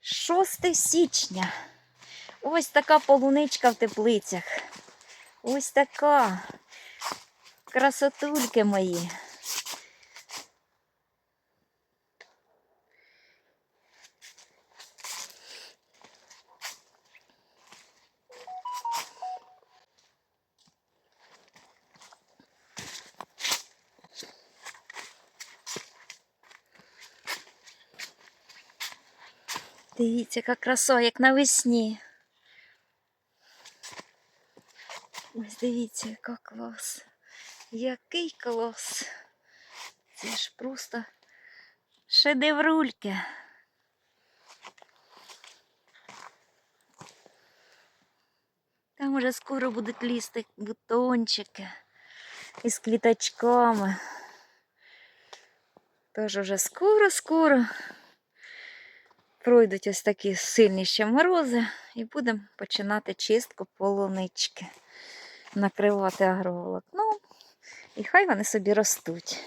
6 січня. Ось така полуничка в теплицях. Ось така. Красотульки мої. Дивіться, яка краса, як навесні. Ось дивіться, яка клас. Який клас. Це ж просто шедеврульки. Там уже скоро будуть лізти бутончики із квіточками. Тож уже скоро-скоро пройдуть ось такі сильні ще морози, і будемо починати чистку полунички, накривати агроволокном, і хай вони собі ростуть.